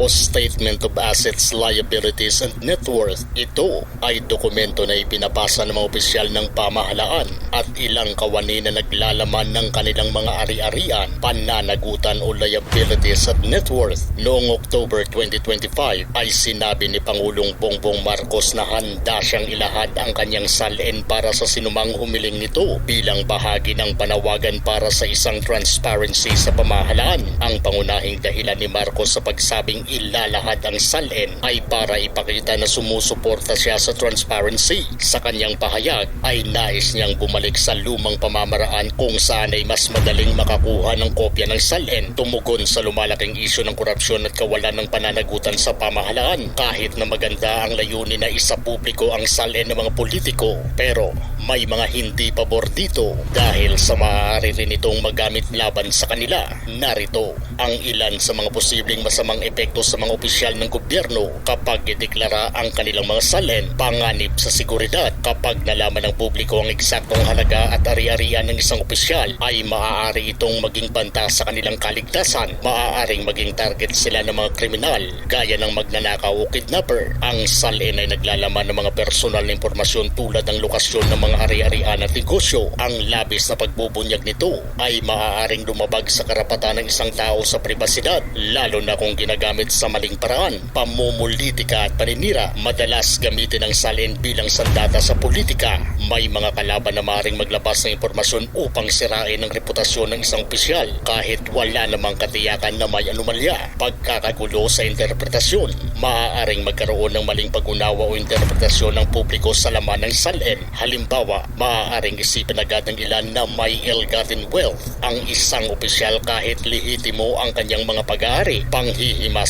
o Statement of Assets, Liabilities and Net Worth. Ito ay dokumento na ipinapasa ng mga opisyal ng pamahalaan at ilang kawani na naglalaman ng kanilang mga ari-arian, pananagutan o liabilities at net worth. Noong October 2025 ay sinabi ni Pangulong Bongbong Marcos na handa siyang ilahad ang kanyang SALN para sa sinumang humiling nito bilang bahagi ng panawagan para sa isang transparency sa pamahalaan. Ang pangunahing dahilan ni Marcos sa pagsabing ilalahad ang SALN ay para ipakita na sumusuporta siya sa transparency. Sa kanyang pahayag ay nais niyang bumalik sa lumang pamamaraan kung saan ay mas madaling makakuha ng kopya ng SALN tumugon sa lumalaking isyu ng korupsyon at kawalan ng pananagutan sa pamahalaan. Kahit na maganda ang layunin na isa publiko ang SALN ng mga politiko pero may mga hindi pabor dito dahil sa maaari rin itong magamit laban sa kanila. Narito ang ilan sa mga posibleng masamang epekto sa mga opisyal ng gobyerno kapag ideklara ang kanilang mga salen panganib sa seguridad. Kapag nalaman ng publiko ang eksaktong halaga at ari-arian ng isang opisyal ay maaari itong maging banta sa kanilang kaligtasan. Maaaring maging target sila ng mga kriminal gaya ng magnanakaw o kidnapper. Ang salen ay naglalaman ng mga personal na impormasyon tulad ng lokasyon ng mga ari-arian at negosyo. Ang labis na pagbubunyag nito ay maaaring lumabag sa karapatan ng isang tao sa pribasidad, lalo na kung ginagamit sa maling paraan. Pamumulitika at paninira, madalas gamitin ang salin bilang sandata sa politika. May mga kalaban na maaaring maglabas ng impormasyon upang sirain ang reputasyon ng isang opisyal kahit wala namang katiyakan na may anomalya. Pagkakagulo sa interpretasyon, maaaring magkaroon ng maling pag-unawa o interpretasyon ng publiko sa laman ng salin. Halimbawa, maaaring isipin agad ng ilan na may ill-gotten wealth ang isang opisyal kahit lihitimo ang kanyang mga pag-aari.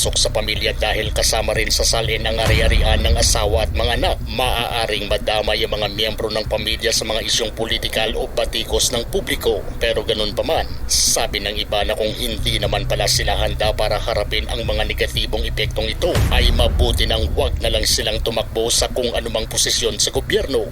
Panghihimasok sa pamilya dahil kasama rin sa salin ang ari-arian ng asawa at mga anak. Maaaring madamay ang mga miyembro ng pamilya sa mga isyong politikal o batikos ng publiko. Pero ganun pa man, sabi ng iba na kung hindi naman pala sila handa para harapin ang mga negatibong epektong ito, ay mabuti nang wag na lang silang tumakbo sa kung anumang posisyon sa gobyerno.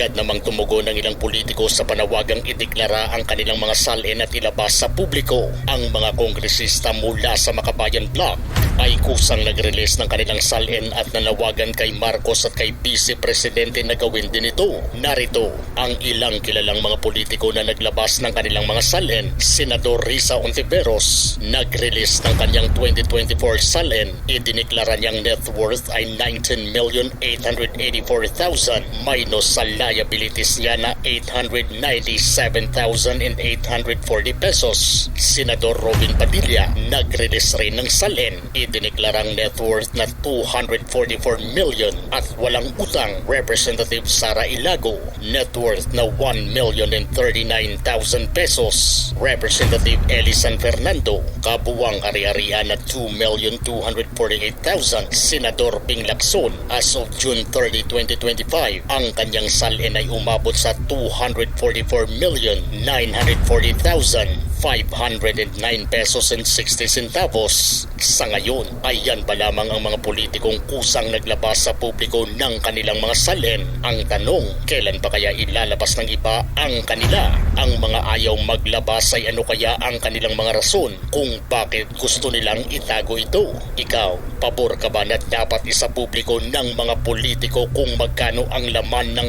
Kaagad namang tumugon ng ilang politiko sa panawagang ideklara ang kanilang mga salin at ilabas sa publiko. Ang mga kongresista mula sa Makabayan Bloc ay kusang nag-release ng kanilang salin at nanawagan kay Marcos at kay Vice Presidente na gawin din ito. Narito ang ilang kilalang mga politiko na naglabas ng kanilang mga salin. Senador Risa Ontiveros nag-release ng kanyang 2024 salin. Idiniklara niyang net worth ay 19,884,000 minus sa liabilities niya na 897,840 pesos. Senador Robin Padilla nag-release rin ng salin. Idineklarang net worth na 244 million at walang utang. Representative Sara Ilago net worth na 1,039,000 pesos. Representative Eli San Fernando kabuwang ari-arian na 2,248,000. Senador Ping Lacson as of June 30, 2025 ang kanyang salin ay umabot sa 244,940,000 509 pesos and 60 centavos. Sa ngayon, ay yan ba lamang ang mga politikong kusang naglabas sa publiko ng kanilang mga salin? Ang tanong, kailan pa kaya ilalabas ng iba ang kanila? Ang mga ayaw maglabas ay ano kaya ang kanilang mga rason kung bakit gusto nilang itago ito? Ikaw, pabor ka ba na dapat isa publiko ng mga politiko kung magkano ang laman ng